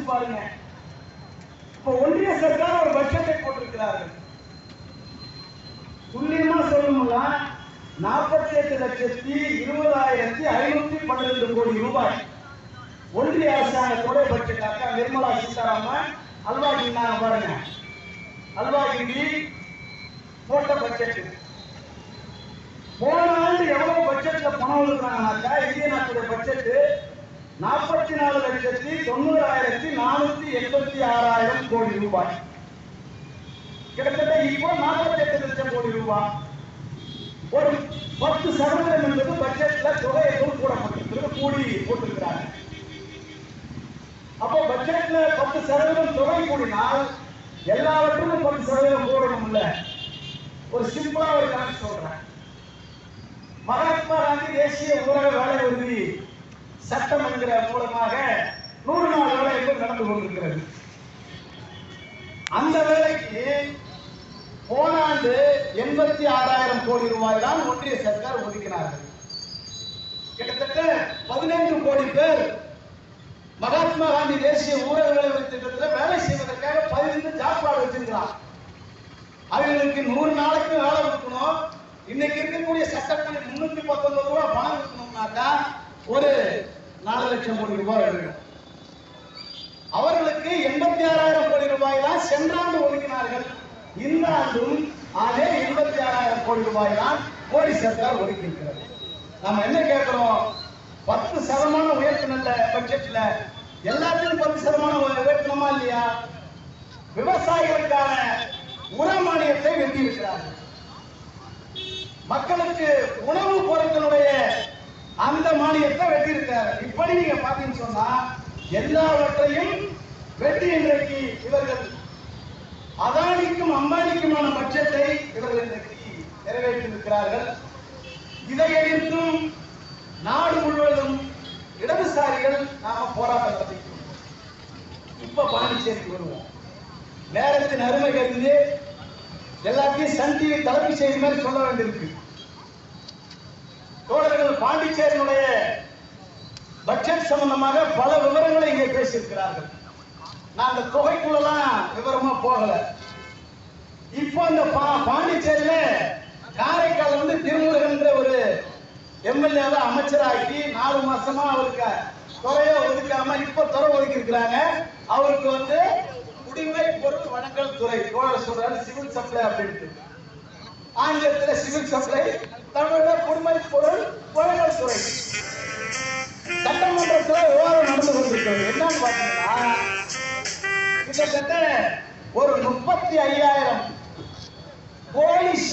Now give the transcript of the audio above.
யோசிச்சு பாருங்க. இப்ப ஒன்றிய சர்க்கார் ஒரு பட்ஜெட்டை போட்டிருக்கிறார்கள் துல்லியமா சொல்லணும்னா நாற்பத்தி எட்டு லட்சத்தி இருபதாயிரத்தி ஐநூத்தி பன்னிரண்டு கோடி ரூபாய். ஒன்றிய அரசாங்கத்தோட பட்ஜெட் நிர்மலா சீதாராமன் அல்வா கிண்டாங்க பாருங்க. அல்வா கிண்டி போட்ட பட்ஜெட் போன ஆண்டு எவ்வளவு பட்ஜெட்ல பணம் ஒதுக்குறாங்கனாக்கா இந்திய நாட்டுடைய பட்ஜெட் நாற்பத்தி நாலு லட்சத்தி தொண்ணூறு இருபத்தி ஆறாயிரம் கோடி ரூபாய் கிட்டத்தட்ட இப்போ நாற்பத்தி எட்டு லட்சம் கோடி ரூபாய் ஒரு பத்து சதவீதம் என்பது பட்ஜெட்ல தொகையை எதுவும் கூடி போட்டிருக்கிறாங்க அப்போ பட்ஜெட்ல பத்து சதவீதம் தொகை கூடினால் எல்லாவற்றுக்கும் பத்து சதவீதம் போடணும் இல்ல ஒரு சிம்பிளா ஒரு கணக்கு சொல்றேன் மகாத்மா காந்தி தேசிய ஊரக வேலை உறுதி சட்டம் என்கிற மூலமாக நூறு நாள் வேலை என்பது நடந்து கொண்டிருக்கிறது. அந்த வேலைக்கு போன ஆண்டு எண்பத்தி ஆறாயிரம் கோடி ரூபாய் தான் ஒன்றிய சர்க்கார் ஒதுக்கினார்கள். கிட்டத்தட்ட பதினைந்து கோடி பேர் மகாத்மா காந்தி தேசிய ஊரக வேலை திட்டத்தில் வேலை செய்வதற்காக பதினைந்து ஜாப் கார்டு வச்சிருக்கிறான் அவங்களுக்கு நூறு நாளைக்கு வேலை கொடுக்கணும். இன்னைக்கு இருக்கக்கூடிய சட்டத்தில் முன்னூத்தி பத்தொன்பது ரூபாய் பணம் கொடுக்கணும்னாக்கா ஒரு நாலு லட்சம் கோடி ரூபாய் எடுக்கணும் அவர்களுக்கு எண்பத்தி ஆறாயிரம் கோடி ரூபாய் தான் சென்ற ஆண்டு ஒதுக்கினார்கள். இந்த ஆண்டும் அதே எண்பத்தி ஆறாயிரம் கோடி ரூபாய் தான் கோடி சர்க்கார் ஒதுக்கியிருக்கிறது நம்ம என்ன கேட்கிறோம்? பத்து சதமானம் உயர்த்தின பட்ஜெட்ல எல்லாத்தையும் பத்து சதமானம் உயர்த்தணுமா இல்லையா? விவசாயிகளுக்கான உர மானியத்தை வெட்டி இருக்கிறார்கள் மக்களுக்கு உணவு பொருட்களுடைய அந்த மானியத்தை வெட்டி இருக்காரு இப்படி நீங்க பாத்தீங்கன்னு சொன்னா எல்லாவற்றையும் வெட்டி இன்றைக்கு இவர்கள் அதானிக்கும் அம்பானிக்குமான பட்ஜெட்டை இவர்கள் இன்றைக்கு நிறைவேற்றியிருக்கிறார்கள். இதை எதிர்த்தும் நாடு முழுவதும் இடதுசாரிகள் நாம போராட்டத்தை இப்ப பாண்டிச்சேரிக்கு வருவோம். நேரத்தின் அருமை கருதி எல்லாத்தையும் சன் டிவி தலைமை செய்தி மாதிரி சொல்ல வேண்டியிருக்கு. தோழர்கள் பாண்டிச்சேரியினுடைய பட்ஜெட் சம்பந்தமாக பல விவரங்களை இங்கே பேசியிருக்கிறார்கள். நான் அந்த தொகைக்குள்ளலாம் விவரமா போகல. இப்போ அந்த பா- பாண்டிச்சேரியில காரைக்கால் வந்து திருமுருகன்ற ஒரு எம்எல்ஏவை அமைச்சராக்கி நாலு மாசமா அவருக்கு துறையை ஒதுக்காம இப்ப துறை ஒதுக்கி இருக்கிறாங்க அவருக்கு வந்து குடிமை பொருள் வழங்கல் துறை தோழர் சொல்றாரு சிவில் சப்ளை அப்படின்ட்டு. ஆங்கிலத்தில் சிவில் சப்ளை தமிழ்ல குடிமை பொருள் வழங்கல் துறை. சட்டமன்றத்துல விவாதம் நடந்து கொண்டிருக்கிறது. என்னன்னு கிட்டத்தட்ட ஒரு முப்பத்தி ஐயாயிரம் போலீஸ்